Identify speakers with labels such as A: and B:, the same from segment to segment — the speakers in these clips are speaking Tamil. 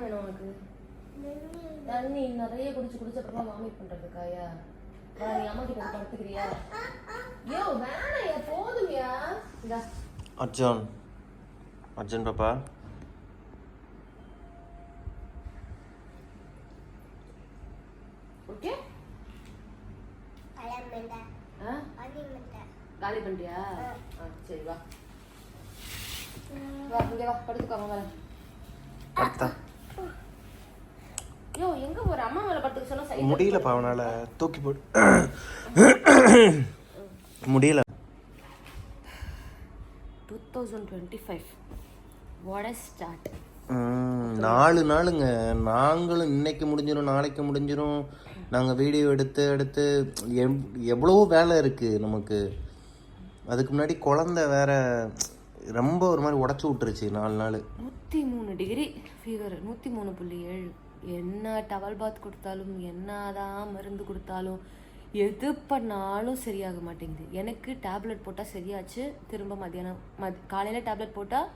A: வேணும் உனக்கு? தண்ணி நிறைய குடிச்சு குடிச்சு அப்புறமா வாமிட் பண்றதுக்காயா? வா நீ அம்மா கிட்ட படுத்துக்கிறியா? யோ வேணாயா போதும்யா. இந்தா.
B: அர்ஜுன். அர்ஜுன் பாப்பா.
A: ஓகே? காலி பண்ணிட்டியா? சரி வா. வா இங்க வா படுத்துக்கோங்க வரேன்
B: படுத்தா
A: யோ எங்க போற அம்மா மேல படுத்துக்க சொன்னா சைடு
B: முடியலப்பா அவனால. தூக்கி போடு. முடியல.
A: Two thousand twenty five what start
B: நாலு நாளுங்க. நாங்களும் இன்னைக்கு முடிஞ்சிரும் நாளைக்கு முடிஞ்சிரும். நாங்கள் வீடியோ எடுத்து எடுத்து எவ் எவ்வளோ வேலை இருக்குது நமக்கு. அதுக்கு முன்னாடி குழந்த வேற ரொம்ப ஒரு மாதிரி உடச்சி விட்டுருச்சு நாலு நாள்.
A: நூற்றி மூணு டிகிரி ஃபீவர் நூற்றி மூணு புள்ளி ஏழு. என்ன டவல் பாத் கொடுத்தாலும் என்னதான் மருந்து கொடுத்தாலும் எது பண்ணாலும் சரியாக மாட்டேங்குது. எனக்கு டேப்லெட் போட்டால் சரியாச்சு திரும்ப மத்தியானம் மத் காலையில் டேப்லெட் போட்டால்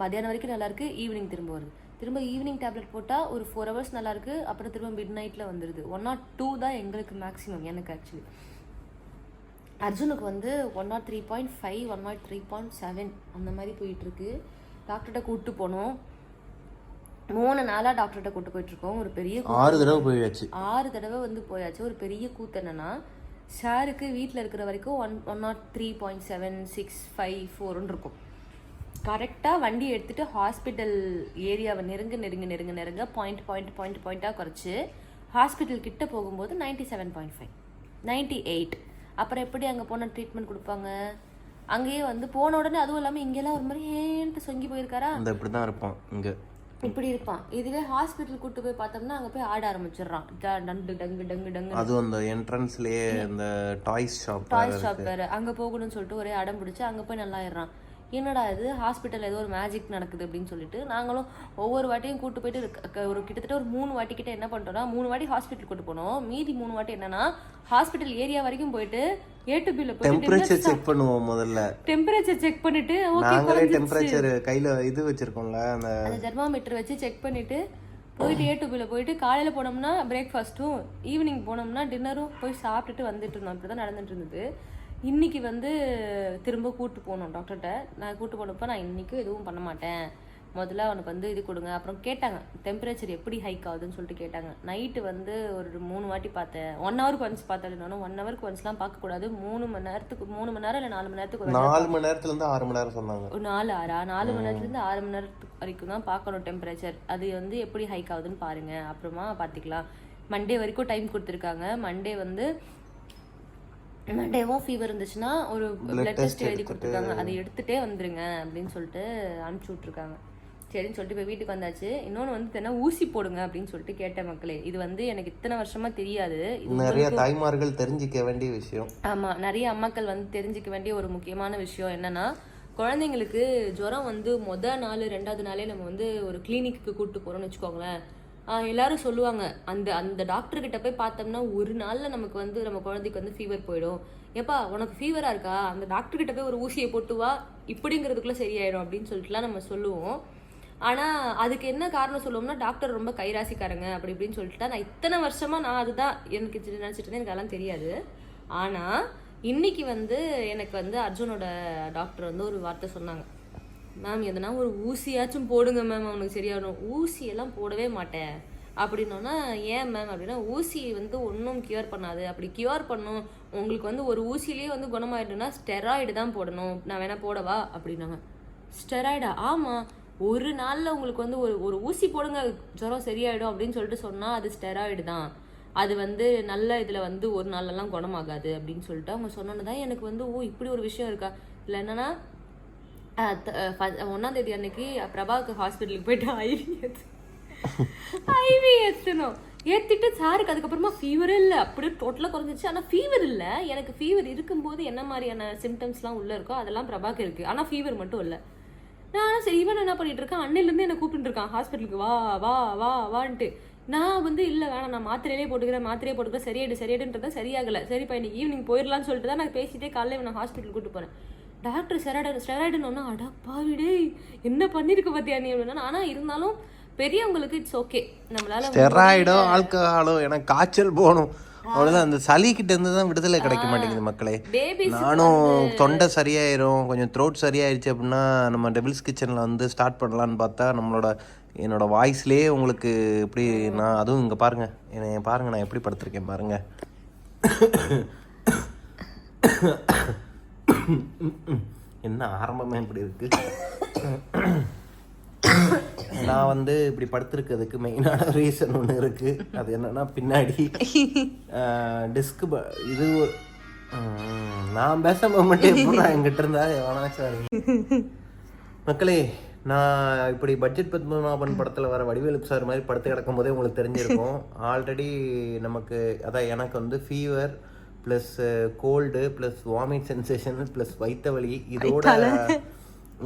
A: மத்தியானம் வரைக்கும் நல்லாயிருக்கு ஈவினிங் திரும்ப வருது. திரும்ப ஈவினிங் டேப்லெட் போட்டால் ஒரு ஃபோர் ஹவர்ஸ் நல்லாயிருக்கு அப்புறம் திரும்ப மிட் நைட்டில் வந்துடுது ஒன் நாட் டூ தான் எங்களுக்கு மேக்ஸிமம் எனக்கு ஆக்சுவலி அர்ஜுனுக்கு வந்து one nought three point five one nought three point seven அந்த மாதிரி போயிட்டுருக்கு டாக்டர்கிட்ட கூப்பிட்டு போனோம். மூணு நாளாக டாக்டர்கிட்ட கூப்பிட்டு போயிட்டு இருக்கோம். ஒரு பெரிய
B: ஆறு தடவை போயாச்சு.
A: ஆறு தடவை வந்து போயாச்சு. ஒரு பெரிய கூத்து என்னன்னா சாருக்கு வீட்டில் இருக்கிற வரைக்கும் one one nought three point seven six five ஃபோர்னு இருக்கும். கரெக்டாக வண்டி எடுத்துட்டு ஹாஸ்பிட்டல் ஏரியாவை நெருங்க நெருங்க நெருங்க நெருங்க பாயிண்ட் பாயிண்ட் பாயிண்ட் பாயிண்ட்டாக குறைச்சி ஹாஸ்பிட்டல் கிட்ட போகும்போது ninety seven point five ninety eight அப்புறம் எப்படி அங்கே போனால் ட்ரீட்மெண்ட் கொடுப்பாங்க? அங்கேயே வந்து போன உடனே அதுவும் இல்லாமல் இங்கெல்லாம் ஒரு மாதிரி ஏன்ட்டு சொங்கி போயிருக்காரா?
B: இந்த இப்படி தான் இருப்பான் இங்கே.
A: இப்படி இருப்பான். இதுவே ஹாஸ்பிட்டல் கூட்டு போய் பார்த்தோம்னா அங்கே போய் ஆட ஆரம்பிச்சிடுறான். டங்கு டங்கு டங்கு டங்கு
B: அதுவும் அந்த என்ட்ரன்ஸ்லயே இந்த டாய்ஸ் ஷாப்
A: டாய் ஷாப் வேற அங்க போகணும்னு சொல்லிட்டு ஒரே அடம் பிடிச்சு அங்க போய் நல்லா ஆயிடுறான் என்னடா இது? ஹாஸ்பிட்டல் ஏதோ ஒரு மேஜிக் நடக்குது அப்படின்னு சொல்லிட்டு நாங்களும் ஒவ்வொரு வாட்டியும் கூட்டு போயிட்டு ஒரு கிட்டத்தட்ட ஒரு மூணு வாட்டி கிட்ட என்ன பண்ணிட்டோம்னா மூணு வாட்டி ஹாஸ்பிட்டல் கூட்டு போனோம். மீதி மூணு வாட்டி என்னன்னா ஹாஸ்பிட்டல் ஏரியா வரைக்கும் போயிட்டு ஏ டு பில
B: டெம்பரேச்சர் செக் பண்ணுவோம் முதல்ல.
A: டெம்பரேச்சர் செக் பண்ணிட்டு
B: நாங்களே டெம்பரேச்சர் கையில இது வச்சிருக்கோம்ல அந்த
A: அந்த தெர்மாமீட்டர் வச்சு செக் பண்ணிட்டு போயிட்டு ஏ டு பில போயிட்டு காலையில போனோம்னா பிரேக்ஃபாஸ்ட்டும் ஈவினிங் போனோம்னா டின்னரும் போய் சாப்பிட்டுட்டு வந்துட்டு இருந்தோம். அப்படி தான் நடந்துட்டு இருந்தது. இன்னைக்கு வந்து திரும்ப கூட்டு போனோம் டாக்டர்கிட்ட. நான் கூட்டு போனப்போ நான் இன்னைக்கும் எதுவும் பண்ண மாட்டேன். முதல்ல அவனுக்கு வந்து இது கொடுங்க. அப்புறம் கேட்டாங்க டெம்பரேச்சர் எப்படி ஹைக் ஆகுதுன்னு சொல்லிட்டு கேட்டாங்க. நைட்டு வந்து ஒரு மூணு வாட்டி பார்த்தேன். ஒன் ஹவருக்கு ஒன்ஸ் பார்த்தேன் ஒன் ஹவருக்கு ஒன்ஸ்லாம் பார்க்கக்கூடாது மூணு மணி நேரத்துக்கு மூணு மணி நேரம் இல்லை நாலு மணி நேரத்துக்கு
B: நாலு மணி நேரத்துல இருந்து ஆறு மணி நேரம் சொன்னாங்க.
A: ஒரு நாலு ஆறா? நாலு மணி நேரத்துலேருந்து ஆறு மணி நேரத்துக்கு வரைக்கும் தான் பார்க்கணும் டெம்பரேச்சர் அது வந்து எப்படி ஹைக் ஆகுதுன்னு பாருங்க. அப்புறமா பார்த்துக்கலாம். மண்டே வரைக்கும் டைம் கொடுத்துருக்காங்க. மண்டே வந்து மண்டேவும் ஃபீவர் இருந்துச்சுன்னா ஒரு பிளட் டெஸ்ட் எழுதி கொடுத்துருக்காங்க. அதை எடுத்துட்டே வந்துருங்க அப்படின்னு சொல்லிட்டு அனுப்பிச்சி விட்ருக்காங்க சரின்னு சொல்லிட்டு இப்போ வீட்டுக்கு வந்தாச்சு. இன்னொன்று வந்து என்ன ஊசி போடுங்க அப்படின்னு சொல்லிட்டு கேட்டேன் மக்களே. இது வந்து எனக்கு இத்தனை வருஷமா தெரியாது.
B: நிறைய தாய்மார்கள் தெரிஞ்சிக்க வேண்டிய விஷயம்.
A: ஆமா நிறைய அம்மாக்கள் வந்து தெரிஞ்சுக்க வேண்டிய ஒரு முக்கியமான விஷயம் என்னன்னா குழந்தைங்களுக்கு ஜுரம் வந்து முத நாள் ரெண்டாவது நாளே நம்ம வந்து ஒரு கிளினிக்கு கூட்டு போறோம்னு வச்சுக்கோங்களேன். எல்லாரும் சொல்லுவாங்க அந்த அந்த டாக்டர்கிட்ட போய் பார்த்தோம்னா ஒரு நாளில் நமக்கு வந்து நம்ம குழந்தைக்கு வந்து ஃபீவர் போயிடும். ஏப்பா உனக்கு ஃபீவராக இருக்கா? அந்த டாக்டர்கிட்ட போய் ஒரு ஊசியை போட்டு வா இப்படிங்கிறதுக்குள்ளே சரியாயிடும் அப்படின்னு சொல்லிட்டுலாம் நம்ம சொல்லுவோம். ஆனால் அதுக்கு என்ன காரணம் சொல்லுவோம்னா டாக்டர் ரொம்ப கைராசிக்காரங்க அப்படி இப்படின்னு சொல்லிட்டு நான் இத்தனை வருஷமாக நான் அதுதான் எனக்கு நினச்சிட்டு இருந்தேன். எனக்கு அதெல்லாம் தெரியாது. ஆனால் இன்னைக்கு வந்து எனக்கு வந்து அர்ஜுனோட டாக்டர் வந்து ஒரு வார்த்தை சொன்னாங்க. மேம் எதனா ஒரு ஊசியாச்சும் போடுங்க மேம் அவனுக்கு சரியாகணும் ஊசியெல்லாம் போடவே மாட்டேன். அப்படின்னோன்னா ஏன் மேம் அப்படின்னா ஊசி வந்து ஒன்றும் கியூர் பண்ணாது. அப்படி கியூர் பண்ணும் உங்களுக்கு வந்து ஒரு ஊசியிலேயே வந்து குணமாயிடுனா ஸ்டெராய்டு தான் போடணும். நான் வேணா போடவா? அப்படின்னாங்க. ஸ்டெராய்டா ஆமாம் ஒரு நாளில் உங்களுக்கு வந்து ஒரு ஒரு ஊசி போடுங்க. ஜுரம் சரியாயிடும் அப்படின்னு சொல்லிட்டு சொன்னால் அது ஸ்டெராய்டு தான். அது வந்து நல்ல இதில் வந்து ஒரு நாள்லலாம் குணமாகாது அப்படின்னு சொல்லிட்டு அவங்க சொன்னோன்னு தான் எனக்கு வந்து ஓ இப்படி ஒரு விஷயம் இருக்கா? இல்லை என்னன்னா ஒன்றாம் தேதி அன்னைக்கு பிரபாவுக்கு ஹாஸ்பிட்டலுக்கு போயிட்டு ஐவி ஐவி ஏற்றணும் ஏற்றிட்டு சாருக்கு அதுக்கப்புறமா ஃபீவரே இல்லை. அப்படியே டோட்டலாக குறைஞ்சிச்சு ஆனால் ஃபீவர் இல்லை. எனக்கு ஃபீவர் இருக்கும்போது என்ன மாதிரியான சிம்டம்ஸ்லாம் உள்ளே இருக்கோ அதெல்லாம் பிரபாக்கு இருக்குது ஆனால் ஃபீவர் மட்டும் இல்லை. நான் சரி இவன் என்ன பண்ணிட்டு இருக்கான்? அன்னையிலேருந்து என்ன கூப்பிட்டு இருக்கான். ஹாஸ்பிட்டலுக்கு வா வா வா வான்ட்டு. நான் வந்து இல்லை வேணாம். நான் மாத்திரையிலே போட்டுக்கிறேன். மாத்திரையே போட்டுக்கிறேன். சரியாயிடு சரியாயிடுன்றத சரியாகலை. சரிப்பா இன்னைக்கு ஈவினிங் போயிடலாம்னு சொல்லிட்டு தான் நான் பேசிட்டே காலையில் நான் ஹாஸ்பிட்டல் கூட்டு போகிறேன் டாக்டர் ஸ்டெராய்டு ஸ்டெராய்டுன்னு அடா பாவிடே என்ன பண்ணியிருக்க பார்த்தியா நீ அப்படின்னா ஆனால் இருந்தாலும் பெரியவங்களுக்கு இட்ஸ் ஓகே நம்மளால
B: ஸ்டெராய்டோ ஆல்கஹாலோ எனக்கு காய்ச்சல் போகணும். அவ்வளோதான் அந்த சளி கிட்ட இருந்து தான் விடுதலை கிடைக்க மாட்டேங்குது மக்களே. நானும் தொண்டை சரியாயிரும். கொஞ்சம் த்ரோட் சரியாயிருச்சு அப்படின்னா நம்ம டெபிள்ஸ் கிச்சனில் வந்து ஸ்டார்ட் பண்ணலான்னு பார்த்தா நம்மளோட என்னோட வாய்ஸ்லேயே உங்களுக்கு இப்படி நான் அதுவும் இங்கே பாருங்க. என்னை பாருங்க நான் எப்படி படுத்திருக்கேன் பாருங்க. என்ன ஆரம்பமே இப்படி இருக்கு? நான் வந்து இப்படி படுத்திருக்கிறதுக்கு மெயினான ரீசன் ஒன்று இருக்கு. அது என்னன்னா பின்னாடி டிஸ்க் இது நான் பேச மட்டும் எப்படி என்கிட்ட இருந்தா வேணாச்சும் மக்களே நான் இப்படி பட்ஜெட் பத்மநாபன் படத்தில் வர வடிவேலு சார் மாதிரி படுத்து கிடக்கும் போதே உங்களுக்கு தெரிஞ்சிருக்கும். ஆல்ரெடி நமக்கு அதான் எனக்கு வந்து fever plus cold plus vomit sensation plus வயிற்று வலி இதோட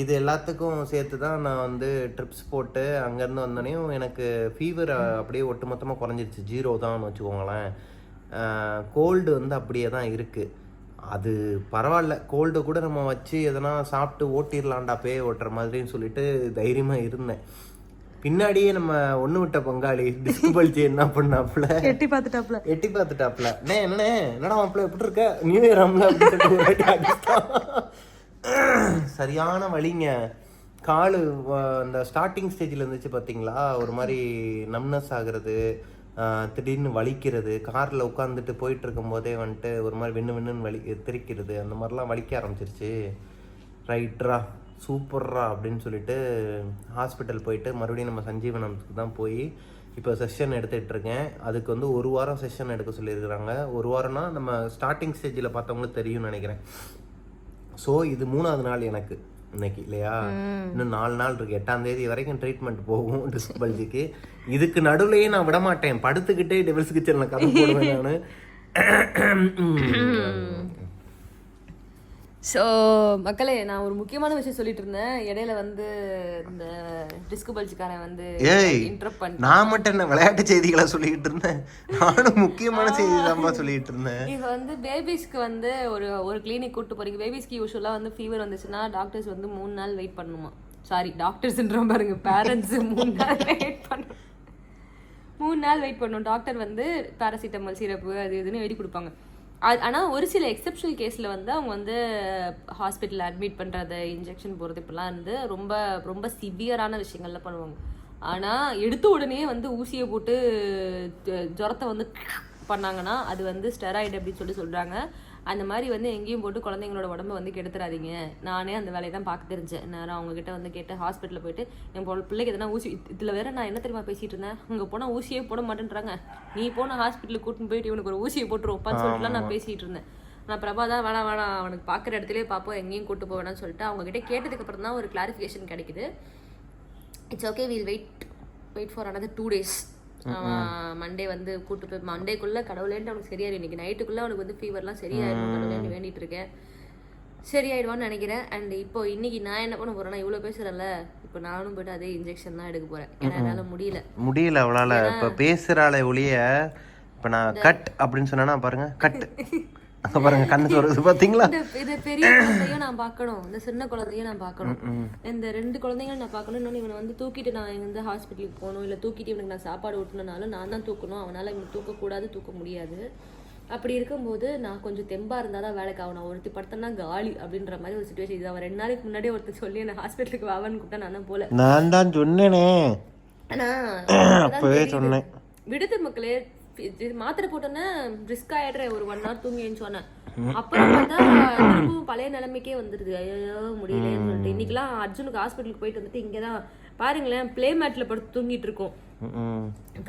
B: இது எல்லாத்துக்கும் சேர்த்து தான் நான் வந்து ட்ரிப்ஸ் போட்டு அங்கேருந்து வந்தோடனையும் எனக்கு ஃபீவர் அப்படியே ஒட்டுமொத்தமாக குறைஞ்சிருச்சு. ஜீரோ தான் வச்சுக்கோங்களேன். கோல்டு வந்து அப்படியே தான் இருக்குது அது பரவாயில்ல. கோல்டு கூட நம்ம வச்சு எதனா சாப்பிட்டு ஓட்டிடலாம்டா பேய் ஓட்டுற மாதிரின்னு சொல்லிட்டு தைரியமாக இருந்தேன். பின்னாடியே நம்ம ஒன்று விட்ட பங்காளி டிஸ்க் பல்ஜி என்ன பண்ணாப்புல?
A: எட்டி பார்த்துட்டாப்ல
B: எட்டி பார்த்துட்டாப்புல. அண்ணே என்னண்ணே? என்னடா மாப்பிள்ள எப்படி இருக்க? நியூ இயர் ஆம்ல. சரியான வலிங்க. காலு அந்த ஸ்டார்டிங் ஸ்டேஜில் இருந்துச்சு பார்த்தீங்களா ஒரு மாதிரி நம்னஸ் ஆகுறது திடீர்னு வலிக்கிறது காரில் உட்காந்துட்டு போயிட்டு இருக்கும் போதே வந்துட்டு ஒரு மாதிரி விண்ணு விண்ணுன்னு வலி தெரிக்கிறது அந்த மாதிரிலாம் வலிக்க ஆரம்பிச்சிருச்சு. ரைட்ரா சூப்பர்ரா அப்படின்னு சொல்லிட்டு ஹாஸ்பிட்டல் போயிட்டு மறுபடியும் நம்ம சஞ்சீவனத்துக்கு தான் போய் இப்போ செஷன் எடுத்துகிட்டு இருக்கேன் அதுக்கு வந்து ஒரு வாரம் செஷன் எடுக்க சொல்லியிருக்கிறாங்க. ஒரு வாரம்னா நம்ம ஸ்டார்டிங் ஸ்டேஜில் பார்த்தவங்களுக்கு தெரியும்னு நினைக்கிறேன். ஸோ இது மூணாவது நாள் எனக்கு இன்னைக்கு இல்லையா? இன்னும் நாலு நாள் இருக்கு. எட்டாம் தேதி வரைக்கும் ட்ரீட்மெண்ட் போகும் டிஸ்க் பல்ஜிக்கு இதுக்கு நடுவுலயே நான் விட மாட்டேன் படுத்துக்கிட்டே டெபிள்ஸ் கிச்சனில் கதை போடுவேன் நான்.
A: ஸோ மக்களே நான் ஒரு முக்கியமான விஷயம் சொல்லிட்டு இருந்தேன் இடையில வந்து இந்த டிஸ்க் பல்ஜிக்காரன் வந்து இன்டரப்ட் பண்ணி
B: நான் மட்டும் என்ன விளையாட்டு செய்திகளை சொல்லிக்கிட்டு இருந்தேன் நானும் முக்கியமான செய்தி தான் சொல்லிட்டு இருந்தேன்
A: இப்போ வந்து பேபிஸ்க்கு வந்து ஒரு ஒரு கிளினிக் கூட்டு போறீங்க. பேபிஸ்க்கு யூஸ்வலாக வந்து ஃபீவர் வந்துச்சுன்னா டாக்டர்ஸ் வந்து மூணு நாள் வெயிட் பண்ணணுமா சாரி டாக்டர்ஸ்ன்ற பாருங்க. பேரண்ட்ஸ் மூணு நாள் வெயிட் பண்ணணும். மூணு நாள் வெயிட் பண்ணணும். டாக்டர் வந்து பேராசிட்டமால் சிரப்பு அது இதுன்னு எழுதி கொடுப்பாங்க. அது ஆனால் ஒரு சில எக்ஸப்ஷனல் கேஸில் வந்து அவங்க வந்து ஹாஸ்பிட்டலில் அட்மிட் பண்ணுறது இன்ஜெக்ஷன் போகிறது இப்படிலாம் வந்து ரொம்ப ரொம்ப சிவியரான விஷயங்கள்லாம் பண்ணுவாங்க. ஆனால் எடுத்த உடனே வந்து ஊசியை போட்டு ஜுரத்தை வந்து பண்ணாங்கன்னா அது வந்து ஸ்டெராய்டு அப்படின்னு சொல்லி சொல்கிறாங்க அந்த மாதிரி வந்து எங்கேயும் போட்டு குழந்தைங்களோட உடம்ப வந்து கெடுத்துறாதீங்க. நானே அந்த வேலையை தான் பார்க்க தெரிஞ்சேன். நான் அவங்க கிட்ட வந்து கேட்டு ஹாஸ்பிட்டலில் போயிட்டு என் பிள்ளைக்கு எதனா ஊசி இதில் வேற நான் என்ன தெரியுமா பேசிட்டு இருந்தேன்? அங்கே போனால் ஊசியே போட மாட்டேன்றாங்க. நீ போன ஹாஸ்பிட்டலுக்கு கூட்டின்னு போயிட்டு இவனுக்கு ஒரு ஊசியை போட்டுருவோப்பான்னு சொல்லிட்டுலாம் நான் பேசிட்டு இருந்தேன். நான் பிரபா தான் வேணாம் வேணாம் அவனுக்கு பார்க்குற இடத்துலயே பார்ப்போம் எங்கேயும் கூட்டு போக வேணாம்னு சொல்லிட்டு அவங்க கிட்ட கேட்டதுக்கு அப்புறம் தான் ஒரு கிளாரிஃபிகேஷன் கிடைக்குது. It's okay will wait wait for another two days Monday வந்து கூட்டு போய் மண்டேக்குள்ளே கடவுளேன்ட்டு அவனுக்கு சரியாயிடும் இன்னைக்கு நைட்டுக்குள்ளே அவனுக்கு வந்து ஃபீவர்லாம் சரியாயிடும் கடவுளேன்னு வேண்டிட்டு இருக்கேன் சரியாயிடுவான்னு நினைக்கிறேன். அண்ட் இப்போ இன்னைக்கு நான் என்ன பண்ண போறேன்னா இவ்வளோ பேசுறேன்ல இப்போ நானும் போயிட்டு அதே இன்ஜெக்ஷன் தான் எடுக்க போறேன். ஏன்னா என்னால் முடியல.
B: முடியல அவளால. இப்ப பேசுறாளே ஒளிய இப்ப நான் கட் அப்படின்னு சொன்னா பாருங்க கட் அங்க பாருங்க கண்ணு சொல்றது பாத்தீங்களா?
A: இந்த பெரிய குழந்தையும் நான் பார்க்கணும். இந்த சின்ன குழந்தையும் நான் பார்க்கணும். இந்த ரெண்டு குழந்தைங்களும் நான் பார்க்கணும் இன்னொன்று இவனை வந்து தூக்கிட்டு நான் வந்து ஹாஸ்பிட்டலுக்கு போகணும். இல்லை தூக்கிட்டு இவனுக்கு நான் சாப்பாடு ஊட்டினாலும் நான் தான் தூக்கணும். அவனால் இவனுக்கு தூக்கக்கூடாது தூக்க முடியாது. அப்படி இருக்கும்போது நான் கொஞ்சம் தெம்பா இருந்தால் தான் வேலைக்கு ஆகணும். ஒருத்தி படுத்தனா காலி அப்படின்ற மாதிரி ஒரு சுச்சுவேஷன் இது அவன் ரெண்டு நாளைக்கு முன்னாடியே ஒருத்தர் சொல்லி என்ன ஹாஸ்பிட்டலுக்கு வாவான்னு கூப்பிட்டா நான் போல.
B: நான் தான் சொன்னேனே. அப்பவே சொன்னேன்.
A: விடுது மக்களே இது மாத்திரை போட்டோன்னே ரிஸ்க் ஆயிடுற ஒரு ஒன் ஹவர் தூங்கின்னு சொன்னேன். அப்புறம் பார்த்தா திரும்பவும் பழைய நிலைமைக்கே வந்துருது. ஐயோ முடியலன்னு சொல்லிட்டு. இன்னைக்கெல்லாம் அர்ஜுனுக்கு ஹாஸ்பிட்டலுக்கு போயிட்டு வந்துட்டு இங்கே தான் பாருங்களேன் ப்ளே மேட்ல படுத்து தூங்கிட்டு இருக்கோம்.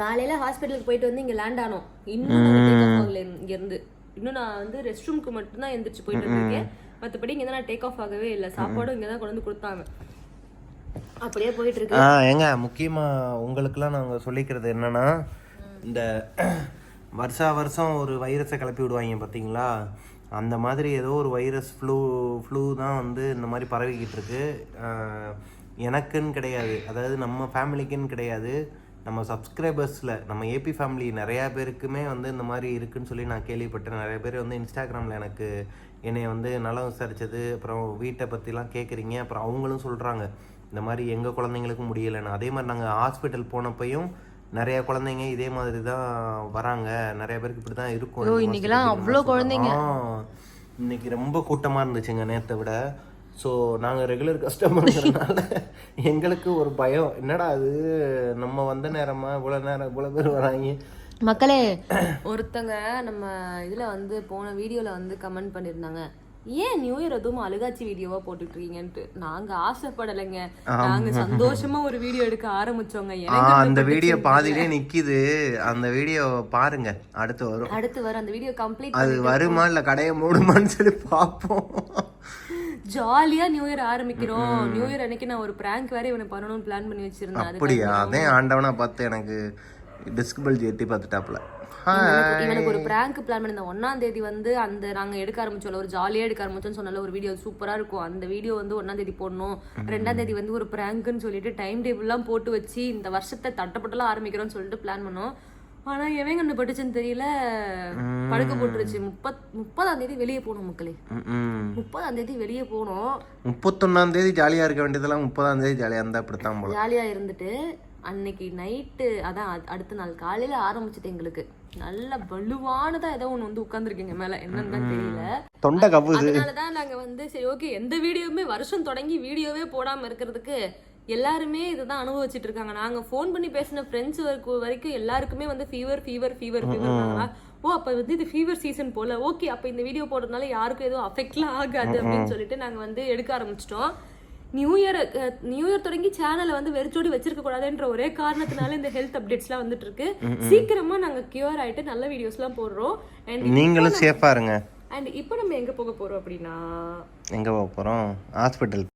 A: காலையில ஹாஸ்பிட்டலுக்கு போயிட்டு வந்து இங்க லேண்ட் ஆனோம். இன்னும் இங்க இருந்து இன்னும் நான் வந்து ரெஸ்ட் ரூம்க்கு மட்டும் தான் எந்திரிச்சு போயிட்டு இருக்கேன் மத்தபடி இங்க தான் நான் டேக் ஆஃப் ஆகவே இல்லை. சாப்பாடும் இங்க தான் கொண்டு வந்து கொடுத்தாங்க. அப்படியே போயிட்டு இருக்கு.
B: ஏங்க முக்கியமா உங்களுக்கெல்லாம் நாங்க சொல்லிக்கிறது என்னன்னா இந்த வருஷா வருஷம் ஒரு வைரஸை கிளப்பி விடுவாங்க பார்த்தீங்களா? அந்த மாதிரி ஏதோ ஒரு வைரஸ் ஃப்ளூ ஃப்ளூ தான் வந்து இந்த மாதிரி பரவிக்கிட்டு இருக்கு. எனக்குன்னு கிடையாது. அதாவது நம்ம ஃபேமிலிக்குன்னு கிடையாது. நம்ம சப்ஸ்கிரைபர்ஸில் நம்ம ஏபி ஃபேமிலி நிறையா பேருக்குமே வந்து இந்த மாதிரி இருக்குன்னு சொல்லி நான் கேள்விப்பட்டேன். நிறைய பேர் வந்து இன்ஸ்டாகிராமில் எனக்கு என்னை வந்து நலம் விசாரித்தது அப்புறம் வீட்டை பற்றிலாம் கேட்குறீங்க அப்புறம் அவங்களும் சொல்கிறாங்க இந்த மாதிரி எங்கள் குழந்தைங்களுக்கும் முடியலைன்னு. அதே மாதிரி நாங்கள் ஹாஸ்பிட்டல் போனப்பையும் நிறைய குழந்தைங்க இதே மாதிரி தான் வராங்க. நிறைய பேருக்கு இப்படி தான் இருக்கும்
A: இன்னைக்கெல்லாம் அவ்வளோ குழந்தைங்க.
B: இன்னைக்கு ரொம்ப கூட்டமாக இருந்துச்சுங்க நேற்றை விட. ஸோ நாங்கள் ரெகுலர் கஸ்டமருங்கிறதுனால எங்களுக்கு ஒரு பயம். என்னடா அது நம்ம வந்த நேரமா? இவ்வளோ நேரம் இவ்வளோ பேர் வராங்க.
A: மக்களே ஒருத்தங்க நம்ம இதுல வந்து போன வீடியோல வந்து கமெண்ட் பண்ணிருந்தாங்க. ஏன் நியூ இயர் எதுவும் அழுகாச்சி வீடியோவா போட்டுட்டு இருக்கீங்கன்ட்டு நாங்க ஆசைப்படலைங்க. நாங்க சந்தோஷமா ஒரு வீடியோ எடுக்க ஆரம்பிச்சோங்க.
B: அந்த வீடியோ பாதியிலே நிக்குது. அந்த வீடியோ பாருங்க. அடுத்து வரும்.
A: அடுத்து வர அந்த வீடியோ கம்ப்ளீட்
B: அது வருமா இல்ல கடையை மூடுமான்னு சொல்லி பார்ப்போம்.
A: ஜாலியா நியூ இயர் ஆரம்பிக்கிறோம். நியூ இயர் அன்னைக்கு நான் ஒரு பிராங்க் வேற இவனை பண்ணணும்னு பிளான் பண்ணி வச்சிருந்தேன்
B: அப்படியா? அதே ஆண்டவனா பார்த்து எனக்கு டிஸ்க் பல்ஜ் எட்டி பார்த்துட்டாப்ல
A: இவனுக்கு- ஒரு பிராங்க் பிளான் பண்ணிருந்தேன் ஒன்னாம் தேதி வந்து அந்த நாங்க எடுக்க ஆரம்பிச்சோம்ல ஒரு ஜாலியா எடுக்க ஆரம்பிச்சோம்னு சொன்னால ஒரு வீடியோ சூப்பரா இருக்கும். அந்த வீடியோ வந்து ஒன்னாம் தேதி போடணும். ரெண்டாம் தேதி வந்து ஒரு பிராங்க்னு சொல்லிட்டு டைம் டேபிள் எல்லாம் போட்டு வச்சு இந்த வருஷத்தை தட்டப்பட்டெல்லாம் ஆரம்பிக்கிறோம்னு சொல்லிட்டு பிளான் பண்ணோம். ஆனா எவன் கண்டு பட்டுச்சுன்னு தெரியல. படுக்க போட்டுருச்சு. முப்பத் முப்பதாம் தேதி வெளியே போகணும் மக்களே. முப்பதாம் தேதி வெளியே போனோம்
B: முப்பத்தொன்னாம் தேதி ஜாலியா இருக்க வேண்டியதெல்லாம் முப்பதாம் தேதி ஜாலியா இருந்தா அப்படித்தான்
A: ஜாலியா இருந்துட்டு அன்னைக்கு நைட்டு அதான் அடுத்த நாள் காலையில ஆரம்பிச்சது எங்களுக்கு. நல்ல வலுவானதா ஏதோ ஒண்ணு வந்து உட்கார்ந்துருக்கீங்க மேல. என்னன்னு தெரியல.
B: தொண்டை கவுது
A: அதனாலதான் நாங்க வந்து சரி ஓகே எந்த வீடியோவுமே வருஷம் தொடங்கி வீடியோவே போடாம இருக்கிறதுக்கு எல்லாருமே இதுதான் அனுபவிச்சுட்டு இருக்காங்க. நாங்க ஃபோன் பண்ணி பேசின ஃப்ரெண்ட்ஸ் வரைக்கும் எல்லாருக்குமே வந்து ஃபீவர் ஃபீவர் ஃபீவர் ஃபீவர் ஓ அப்ப வந்து இது ஃபீவர் சீசன் போல. ஓகே அப்ப இந்த வீடியோ போடுறதுனால யாருக்கும் எதுவும் அஃபெக்ட்லாம் ஆகாது அப்படின்னு சொல்லிட்டு நாங்க வந்து எடுக்க ஆரம்பிச்சிட்டோம். நியூ இயர் நியூ இயர் தொடங்கி சேனலை வந்து வெறிச்சோடி வச்சிருக்க கூடாதுன்ற ஒரே காரணத்தினால இந்த ஹெல்த் அப்டேட்ஸ்லாம் வந்துட்டு இருக்கு. சீக்கிரமா நாங்க கியூர் ஆயிட்டு நல்ல வீடியோஸ்லாம் போடுறோம். அண்ட்
B: நீங்களும் சேஃபா இருங்க.
A: அண்ட் இப்போ நம்ம எங்க போக போறோம் அப்படின்னா?
B: எங்க போக போறோம்? ஹாஸ்பிட்டல்